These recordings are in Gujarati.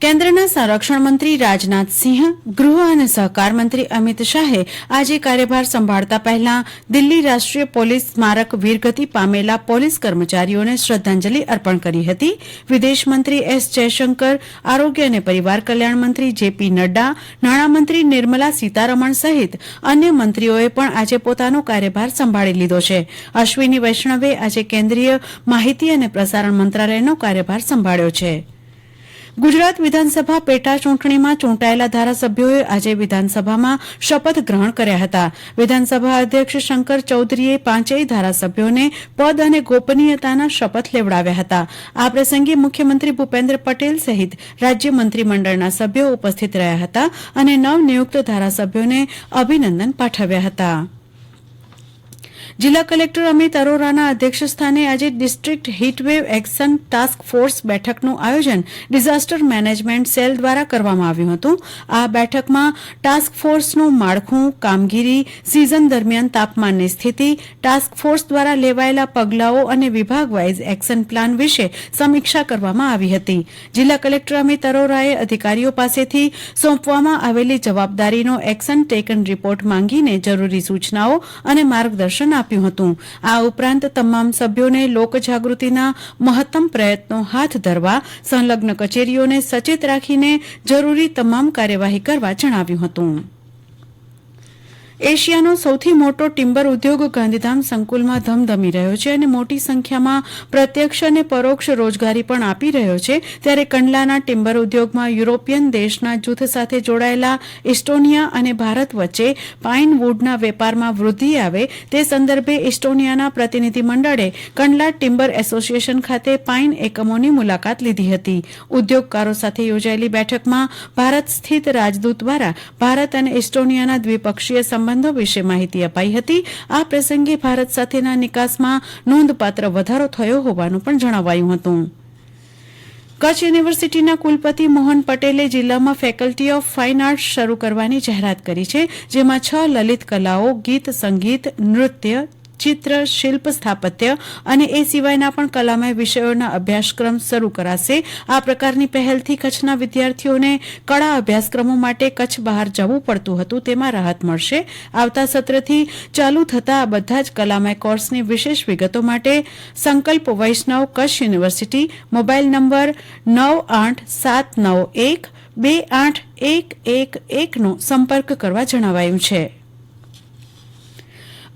કેન્દ્રના સંરક્ષણ મંત્રી રાજનાથસિંહ ગૃહ અને સહકાર મંત્રી અમિત શાહે આજે કાર્યભાર સંભાળતા પહેલા દિલ્હી રાષ્ટ્રીય પોલીસ સ્મારક વીરગતિ પામેલા પોલીસ કર્મચારીઓને શ્રદ્ધાંજલિ અર્પણ કરી હતી. વિદેશ મંત્રી એસ જયશંકર, આરોગ્ય અને પરિવાર કલ્યાણ મંત્રી જેપી નડ્ડા નાણામંત્રી નિર્મલા સીતારમણ સહિત અન્ય મંત્રીઓએ પણ આજે પોતાનો કાર્યભાર સંભાળી લીધો છે. અશ્વિની વૈષ્ણવે આજે કેન્દ્રીય માહિતી અને પ્રસારણ મંત્રાલયનો કાર્યભાર સંભાળ્યો છે. ગુજરાત વિધાનસભા પેટા ચૂંટણીમાં ચૂંટાયેલા ધારાસભ્યોએ આજે વિધાનસભામાં શપથ ગ્રહણ કર્યા હતા. વિધાનસભા અધ્યક્ષ શંકર ચૌધરીએ પાંચેય ધારાસભ્યોને પદ અને ગોપનીયતાના શપથ લેવડાવ્યા હતા. આ પ્રસંગે મુખ્યમંત્રી ભૂપેન્દ્ર પટેલ સહિત રાજ્ય મંત્રીમંડળના સભ્યો ઉપસ્થિત રહ્યા હતા અને નવનિયુક્ત ધારાસભ્યોને અભિનંદન પાઠવ્યા હતા. જિલ્લા કલેક્ટર અમિત અરોરાના અધ્યક્ષસ્થાને આજે district heatwave action task force બેઠકનું આયોજન ડિઝાસ્ટર મેનેજમેન્ટ સેલ દ્વારા કરવામાં આવ્યું હતું. આ બેઠકમાં ટાસ્ક ફોર્સનું માળખું, કામગીરી, સિઝન દરમિયાન તાપમાનની સ્થિતિ, ટાસ્ક ફોર્સ દ્વારા લેવાયેલા પગલાઓ અને વિભાગ વાઇઝ એક્શન પ્લાન વિશે સમીક્ષા કરવામાં આવી હતી. જિલ્લા કલેક્ટર અમિત અરોરાએ અધિકારીઓ પાસેથી સોંપવામાં આવેલી જવાબદારીનો એક્શન ટેકન રિપોર્ટ માંગીને જરૂરી સૂચનાઓ અને માર્ગદર્શન આપ્યું. હતું. આ ઉપરાંત તમામ સભ્યોને લોકજાગૃતિના મહત્તમ પ્રયત્નો હાથ ધરવા, સંલગ્ન કચેરીઓને સચેત રાખીને જરૂરી તમામ કાર્યવાહી કરવા જણાવ્યું હતું. એશિયાનો સૌથી મોટો ટિમ્બર ઉદ્યોગ ગાંધીધામ સંકુલમાં ધમધમી રહ્યો છે અને મોટી સંખ્યામાં પ્રત્યક્ષ અને પરોક્ષ રોજગારી પણ આપી રહ્યો છે. ત્યારે કંડલાના ટિમ્બર ઉદ્યોગમાં યુરોપિયન દેશના જૂથ સાથે જોડાયેલા ઇસ્ટોનિયા અને ભારત વચ્ચે પાઇન વુડના વેપારમાં વૃદ્ધિ આવે તે સંદર્ભે ઇસ્ટોનિયાના પ્રતિનિધિ મંડળે કંડલા ટિમ્બર એસોસિએશન ખાતે પાઇન એકમોની મુલાકાત લીધી હતી. ઉદ્યોગકારો સાથે યોજાયેલી બેઠકમાં ભારત સ્થિત રાજદૂત દ્વારા ભારત અને ઇસ્ટોનિયાના દ્વિપક્ષીય સંબંધો વિશે માહિતી અપાઈ હતી. આ પ્રસંગે ભારત સાથેના નિકાસમાં નોંધપાત્ર વધારો થયો હોવાનું પણ જણાવાયું હતું. કચ્છ યુનિવર્સિટીના કુલપતિ મોહન પટેલે જિલ્લામાં ફેકલ્ટી ઓફ ફાઇન આર્ટ્સ શરૂ કરવાની જાહેરાત કરી છે, જેમાં છ લલિત કલાઓ, ગીત, સંગીત, નૃત્ય ચિત્ર, શિલ્પ સ્થાપત્ય અને એ સિવાયના પણ કલામય વિષયોના અભ્યાસક્રમ શરૂ કરાશે. આ પ્રકારની પહેલથી કચ્છના વિદ્યાર્થીઓને કળા અભ્યાસક્રમો માટે કચ્છ બહાર જવું પડતું હતું, તેમાં રાહત મળશે. આવતા સત્રથી ચાલુ થતા આ બધા જ કલામય કોર્સની વિશેષ વિગતો માટે Sankalp Vaishnav Kutch university, mobile number નવ આઠ સાત નવ એક બે આઠ એક એક એકનો સંપર્ક કરવા જણાવાયું છે.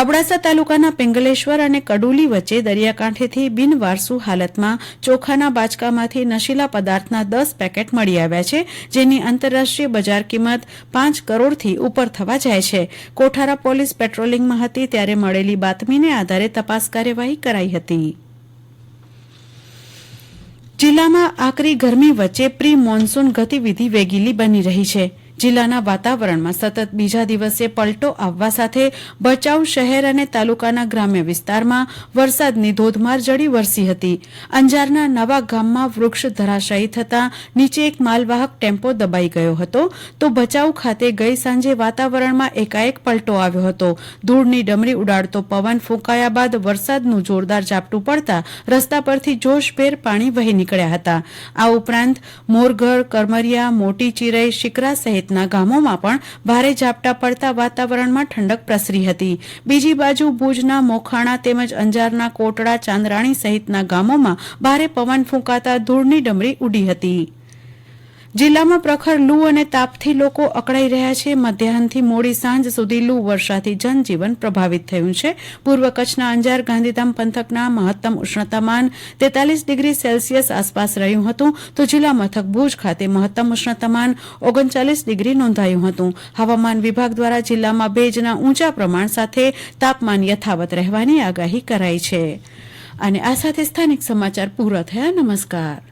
અબડાસા તાલુકાના પિંગલેશ્વર અને કડુલી વચ્ચે દરિયાકાંઠેથી બિનવારસુ હાલતમાં ચોખાના બાચકામાંથી નશીલા પદાર્થના દસ પેકેટ મળી આવ્યા છે, જેની આંતરરાષ્ટ્રીય બજાર કિંમત પાંચ કરોડથી ઉપર થવા જાય છે. કોઠારા પોલીસ પેટ્રોલિંગમાં હતી ત્યારે મળેલી બાતમીને આધારે તપાસ કાર્યવાહી કરાઈ હતી. જિલ્લામાં આકરી ગરમી વચ્ચે પ્રી મોન્સૂન ગતિવિધિ વેગીલી બની રહી છે. જિલ્લાના વાતાવરણમાં સતત બીજા દિવસે પલટો આવવા સાથે ભચાઉ શહેર અને તાલુકાના ગ્રામ્ય વિસ્તારમાં વરસાદની ધોધમાર જડી વરસી હતી. અંજારના નવા ગામમાં વૃક્ષ ધરાશાયી થતાં નીચે એક માલવાહક ટેમ્પો દબાઈ ગયો હતો. તો ભચાઉ ખાતે ગઈ સાંજે વાતાવરણમાં એકાએક પલટો આવ્યો હતો. ધૂળની ડમરી ઉડાડતો પવન ફૂંકાયા બાદ વરસાદનું જોરદાર ઝાપટું પડતા રસ્તા પરથી જોશભેર પાણી વહી નીકળ્યા હતા. આ ઉપરાંત મોરગઢ કરમરિયા, મોટી ચિરઈ શિકરા સહિત સહિતના ગામોમાં પણ ભારે ઝાપટા પડતા વાતાવરણમાં ઠંડક પ્રસરી હતી. બીજી બાજુ ભુજના મોખાણા તેમજ અંજારના કોટડા, ચાંદરાણી સહિતના ગામોમાં ભારે પવન ફૂંકાતા ધૂળની ડમરી ઉડી હતી. જિલ્લામાં પ્રખર લૂ અને તાપથી લોકો અકળાઈ રહ્યા છે. મધ્યાહનથી મોડી સાંજ સુધી લૂ વર્ષાથી જનજીવન પ્રભાવિત થયું છે. પૂર્વ કચ્છના અંજાર, ગાંધીધામ પંથકના મહત્તમ ઉષ્ણતામાન તેતાલીસ ડિગ્રી સેલ્સિયસ આસપાસ રહ્યું હતું. તો જિલ્લા મથક ભુજ ખાતે મહત્તમ ઉષ્ણતામાન ઓગણચાલીસ ડિગ્રી નોંધાયું હતું. હવામાન વિભાગ દ્વારા જિલ્લામાં ભેજના ઊંચા પ્રમાણ સાથે તાપમાન યથાવત રહેવાની આગાહી કરાઈ છે. અને આ સાથે સ્થાનિક સમાચાર પૂરા થયા. નમસ્કાર.